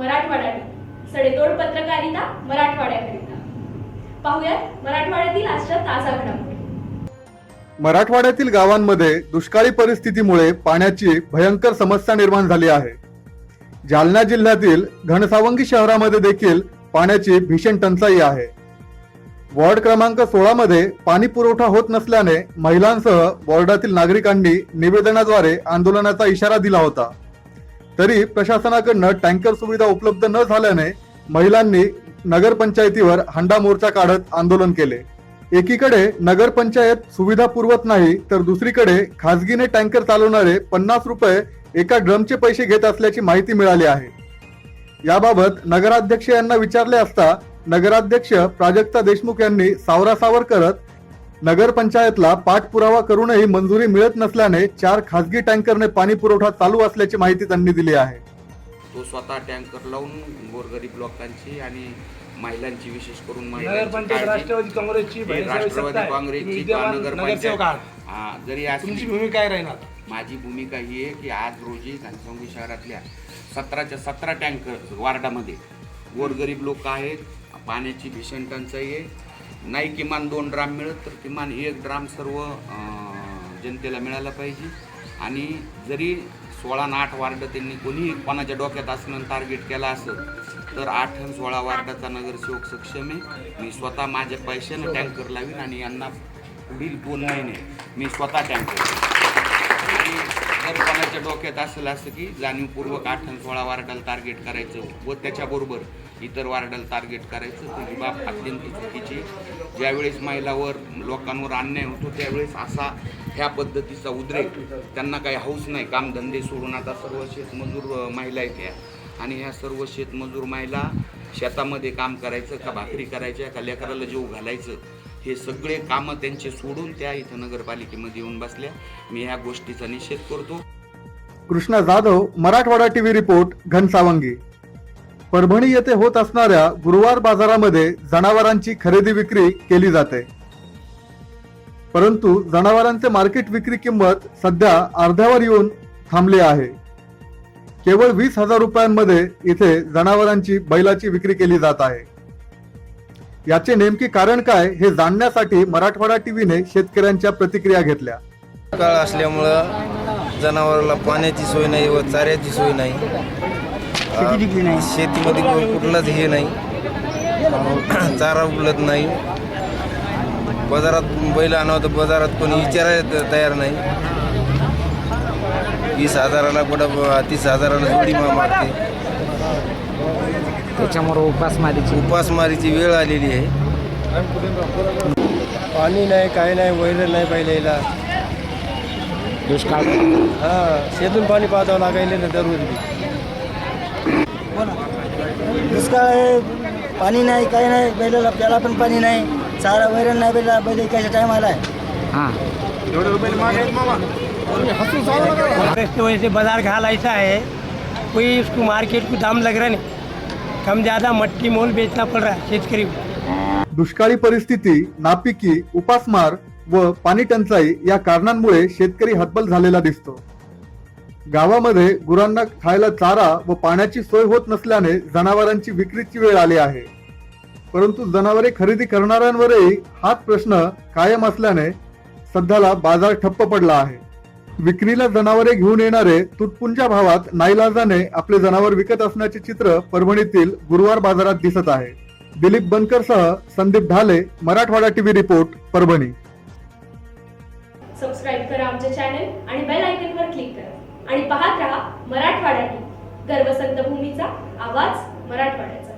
सडेतोड पत्रकारिता मराठवाड्याकरिता. पाहुयात मराठवाड्यातील आजच्या ताजा घडामोडी. मराठवाड्यातील गावांमध्ये दुष्काळी परिस्थितीमुळे पाण्याची भयंकर समस्या निर्माण झाली आहे. जालना जिल्ह्यातील घनसावंगी शहरामध्ये देखील पाण्याची भीषण टंचाई आहे. वॉर्ड क्रमांक सोळा मध्ये पाणी पुरवठा होत नसल्याने महिलांसह वॉर्डातील नागरिकांनी निवेदनाद्वारे आंदोलनाचा इशारा दिला होता. तरी प्रशासनाकडनं टँकर सुविधा उपलब्ध न झाल्याने महिलांनी नगरपंचायतीवर हंडा मोर्चा काढत आंदोलन केले. एकीकडे नगरपंचायत सुविधा पुरवत नाही तर दुसरीकडे खासगीने टँकर चालवणारे पन्नास रुपये एका ड्रमचे पैसे घेत असल्याची माहिती मिळाली आहे. याबाबत नगराध्यक्ष यांना विचारले असता नगराध्यक्ष प्राजक्ता देशमुख यांनी सावरासावर करत नगरपंचायतला पाठपुरावा करूनही मंजुरी मिळत नसल्याने चार खासगी टँकरने पाणी पुरवठा चालू असल्याची माहिती त्यांनी दिली आहे. तो स्वतः टँकर लावून गोरगरीब लोकांची आणि महिलांची विशेष करून नगरपंचायत राष्ट्रवादी काँग्रेसची हे राष्ट्रवादी. काँग्रेसची नगरसेवक. हा, जरी तुमची भूमिका काय राहणार? माझी भूमिका ही आहे की आज रोजी घनसंगी शहरातल्या सतराच्या सतरा टँकर वार्डामध्ये गोरगरीब लोक आहेत. पाण्याची भीषण टंचाई आहे. नाही किमान दोन ड्राम मिळत तर किमान एक ड्राम सर्व जनतेला मिळाला पाहिजे. आणि जरी सोळा आणि आठ वार्ड त्यांनी कोणीही कोणाच्या डोक्यात असणं टार्गेट केला असेल तर आठ आणि सोळा वार्डाचा नगरसेवक सक्षम आहे. मी स्वतः माझ्या पैशानं टँकर लावीन आणि यांना पुढील दोन महिने मी स्वतः टँकर आणि जर कोणाच्या डोक्यात असेल असं की जाणीवपूर्वक आठ आणि सोळा वार्डाला टार्गेट करायचं व त्याच्याबरोबर इतर वार्डाला टार्गेट करायचं तर ही बाब अत्यंत चुकीची ज्यावेळेस महिलावर लोकांवर अन्याय होतो त्यावेळेस असा ह्या पद्धतीचा उद्रेक त्यांना काही हौस नाही. कामधंदे सोडून आता सर्व शेतमजूर महिला आहेत ह्या. आणि ह्या सर्व शेतमजूर महिला शेतामध्ये काम करायचं का भाकरी करायच्या का लेकराला जीव घालायचं हे सगळे कामं त्यांचे सोडून त्या इथं नगरपालिकेमध्ये येऊन बसल्या. मी ह्या गोष्टीचा निषेध करतो. Krishna Jadhav Marathwada TV report Ghansawangi. Parbhani येथे होत असणाऱ्या गुरुवार बाजारामध्ये जनावरांची खरेदी विक्री केली जाते. परंतु जनावरांचे मार्केट विक्री किंमत सध्या अर्ध्यावर येऊन थांबली आहे. केवळ वीस हजार रुपयांमध्ये इथे जनावरांची बैलाची विक्री केली जात आहे. याचे नेमके कारण काय हे जाणण्यासाठी मराठवाडा टीव्हीने शेतकऱ्यांच्या प्रतिक्रिया घेतल्या. काळ असल्यामुळं जनावराला पाण्याची सोय नाही व चाऱ्याची सोय नाही. शेतीमध्ये कु- कुठलाच हे नाही. चारा उपलब्ध नाही. बाजारात बैल आणावं तर बाजारात कोणी विचारायला तयार नाही. वीस हजाराला कुठं तीस हजाराला जोडी मा- मागते त्याच्यामुळे उपासमारीची उपासमारीची वेळ आलेली आहे. पाणी नाही काही नाही वैर नाही पहिल्याला दुष्काळ. हा शेतून पाणी पाहावं लागायले ना दररोज दुष्काळ आहे पाणी नाही काही नाही बैलाला प्याला पण पाणी नाही चारा वैरण नाही बैला बैल एकाच्या टायमाला आहे हां. तो वैसे बाजार का हाल ऐसा है कोई उसको मार्केट को दाम लग रहा नहीं. कम ज़्यादा मट्टी मोल बेचना पड़ रहा है शेतकरी को। दुष्काळी परिस्थिती नापिकी उपासमार व पाणी टंचाई या कारणांमुळे शेतकरी हतबल झालेला दिसतो. गावामध्ये गुरांना खायला चारा व पाण्याची सोय होत नसल्याने जनावरांची विक्रीची वेळ आली आहे. परंतु जनावरे खरेदी करणाऱ्यांवरही हाच प्रश्न कायम असल्याने सध्याला बाजार ठप्प पडला आहे. विक्रीला जनावरे घेऊन येणारे तुटपुंजा भावात नाईलाजाने आपले जनावर विकत असण्याचे चित्र परभणीतील गुरुवार बाजारात दिसत आहे. Dilip बनकरसह Sandeep Dhale Marathwada TV report Parbhani. Subscribe करा आमचे चॅनल आणि बेल आयकॉनवर क्लिक मराठवाड्यातील गर्वसंत भूमीचा आवाज मराठवाड्याचा.